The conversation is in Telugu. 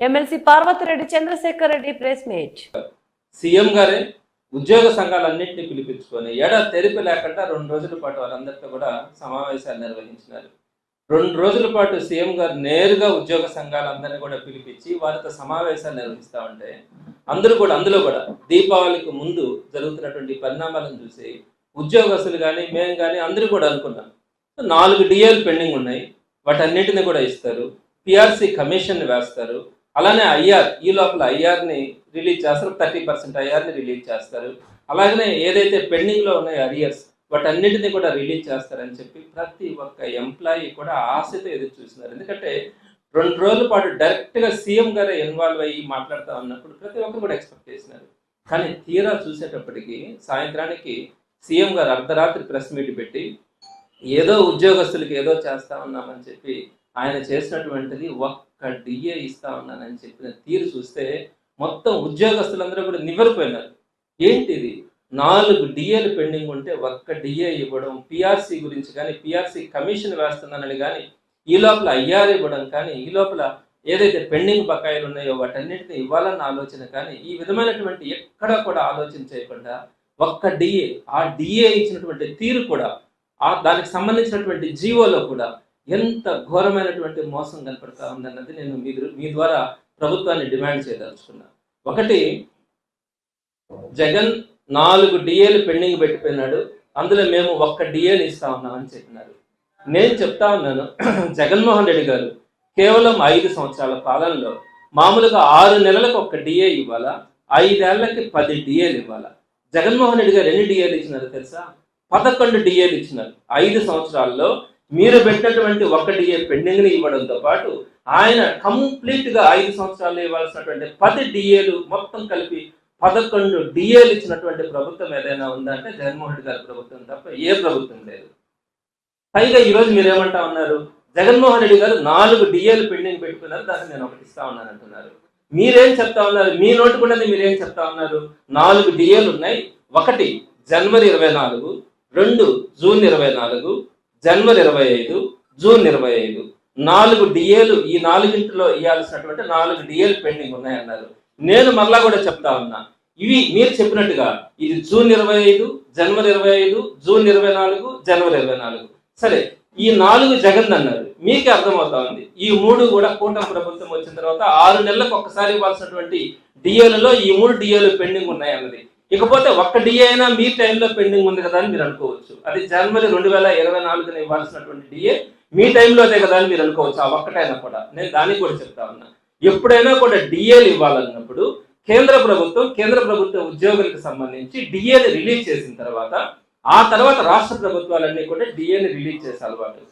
MLC Parvathireddy Chandrasekhar Reddy press meet. CM గారే ఉద్యోగ సంఘాలన్నింటినీ పిలిపించుకొని ఏడా తెరిపి లేకుండా రెండు రోజుల పాటు వారందరితో కూడా సమావేశాలు నిర్వహించినారు. రెండు రోజుల పాటు సీఎం గారు నేరుగా ఉద్యోగ సంఘాలందరినీ కూడా పిలిపించి వారితో సమావేశాలు నిర్వహిస్తూ ఉంటే అందరూ కూడా అందులో కూడా దీపావళికి ముందు జరుగుతున్నటువంటి పరిణామాలను చూసి ఉద్యోగస్తులు కానీ మేము కానీ అందరూ కూడా అనుకున్నాం. నాలుగు డిఏలు పెండింగ్ ఉన్నాయి. వాటన్నిటిని కూడా ఇస్తారు. పిఆర్సీ కమిషన్ వేస్తారు. అలానే ఐఆర్ ఈ లోపల ఐఆర్ని రిలీజ్ చేస్తారు థర్టీ పర్సెంట్ ఐఆర్ని రిలీజ్ చేస్తారు. అలాగనే ఏదైతే పెండింగ్లో ఉన్నాయో అరియర్స్ వాటన్నిటిని కూడా రిలీజ్ చేస్తారని చెప్పి ప్రతి ఒక్క ఎంప్లాయీ కూడా ఆశతో ఎదురు చూస్తున్నారు. ఎందుకంటే రెండు రోజుల పాటు డైరెక్ట్గా సీఎం గారే ఇన్వాల్వ్ అయ్యి మాట్లాడుతూ ఉన్నప్పుడు ప్రతి ఒక్కరు కూడా ఎక్స్పెక్ట్ చేసినారు. కానీ తీరా చూసేటప్పటికి సాయంత్రానికి సీఎం గారు అర్ధరాత్రి ప్రెస్ మీట్ పెట్టి ఏదో ఉద్యోగస్తులకి ఏదో చేస్తా ఉన్నామని చెప్పి ఆయన చేసినటువంటిది ఒక్క డిఏ ఇస్తా ఉన్నానని చెప్పిన తీరు చూస్తే మొత్తం ఉద్యోగస్తులందరూ కూడా నివ్వరిపోయినారు. ఏంటిది? నాలుగు డిఏలు పెండింగ్ ఉంటే ఒక్క డిఏ ఇవ్వడం పిఆర్సీ గురించి కానీ పిఆర్సీ కమిషన్ వేస్తున్నానని కానీ ఈ లోపల ఐఆర్ ఇవ్వడం కానీ ఈ లోపల ఏదైతే పెండింగ్ బకాయిలు ఉన్నాయో వాటన్నింటినీ ఇవ్వాలన్న ఆలోచన కానీ ఈ విధమైనటువంటి ఎక్కడ కూడా ఆలోచన చేయకుండా ఒక్క డిఏ ఆ డిఏ ఇచ్చినటువంటి తీరు కూడా ఆ దానికి సంబంధించినటువంటి జీవోలో కూడా ఎంత ఘోరమైనటువంటి మోసం కనపడతా ఉందన్నది నేను మీ మీ ద్వారా ప్రభుత్వాన్ని డిమాండ్ చేయదలుచుకున్నా. ఒకటి జగన్ నాలుగు డిఏలు పెండింగ్ పెట్టిపోయినాడు. అందులో మేము ఒక్క డిఏని ఇస్తా ఉన్నామని చెప్పినారు. నేను చెప్తా ఉన్నాను జగన్మోహన్ రెడ్డి గారు కేవలం ఐదు సంవత్సరాల పాలనలో మామూలుగా ఆరు నెలలకు ఒక్క డిఏ ఇవ్వాలా? ఐదేళ్ళకి పది డిఏలు ఇవ్వాలా? జగన్మోహన్ రెడ్డి గారు ఎన్ని డిఏలు ఇచ్చినారో తెలుసా? పదకొండు డిఏలు ఇచ్చినారు. ఐదు సంవత్సరాల్లో మీరు పెట్టినటువంటి ఒక డిఏ పెండింగ్ని ఇవ్వడంతో పాటు ఆయన కంప్లీట్గా ఐదు సంవత్సరాలు ఇవ్వాల్సినటువంటి పది డిఏలు మొత్తం కలిపి పదకొండు డిఏలు ఇచ్చినటువంటి ప్రభుత్వం ఏదైనా ఉందంటే జగన్మోహన్ రెడ్డి గారి ప్రభుత్వం తప్ప ఏ ప్రభుత్వం లేదు. పైగా ఈరోజు మీరు ఏమంటా ఉన్నారు? జగన్మోహన్ రెడ్డి గారు నాలుగు డిఏలు పెండింగ్ పెట్టుకున్నారు దాన్ని నేను ఒకటి ఇస్తా ఉన్నాను అంటున్నారు. మీరేం చెప్తా ఉన్నారు? మీ నోటుకున్నది మీరేం చెప్తా ఉన్నారు? నాలుగు డిఏలు ఉన్నాయి. ఒకటి జనవరి ఇరవై నాలుగు రెండు జూన్ ఇరవై నాలుగు జనవరి ఇరవై ఐదు జూన్ ఇరవై ఐదు. నాలుగు డిఏలు ఈ నాలుగింటిలో ఇవ్వాల్సినటువంటి నాలుగు డిఏలు పెండింగ్ ఉన్నాయన్నారు. నేను మరలా కూడా చెప్తా ఉన్నా. ఇవి మీరు చెప్పినట్టుగా ఇది జూన్ ఇరవై ఐదు జనవరి ఇరవై ఐదు జూన్ ఇరవై నాలుగు జనవరి ఇరవై నాలుగు. సరే ఈ నాలుగు జగన్ అన్నారు. మీకే అర్థమవుతా ఉంది. ఈ మూడు కూడా కూటమి ప్రభుత్వం వచ్చిన తర్వాత ఆరు నెలలకు ఒక్కసారి ఇవ్వాల్సినటువంటి డిఏలలో ఈ మూడు డిఏలు పెండింగ్ ఉన్నాయి అన్నది ఇకపోతే ఒక్క డిఏ అయినా మీ టైంలో పెండింగ్ ఉంది కదా అని మీరు అనుకోవచ్చు. అది జనవరి రెండు వేల ఇరవై నాలుగున ఇవ్వాల్సినటువంటి డిఏ మీ టైంలో అదే కదా అని మీరు అనుకోవచ్చు. ఆ ఒక్కటైనా కూడా. నేను దానికి కూడా చెప్తా ఉన్నా. ఎప్పుడైనా కూడా డిఏలు ఇవ్వాలన్నప్పుడు కేంద్ర ప్రభుత్వం కేంద్ర ప్రభుత్వ ఉద్యోగులకు సంబంధించి డిఏని రిలీజ్ చేసిన తర్వాత ఆ తర్వాత రాష్ట్ర ప్రభుత్వాలన్నీ కూడా డిఏని రిలీజ్ చేసే అలవాటు.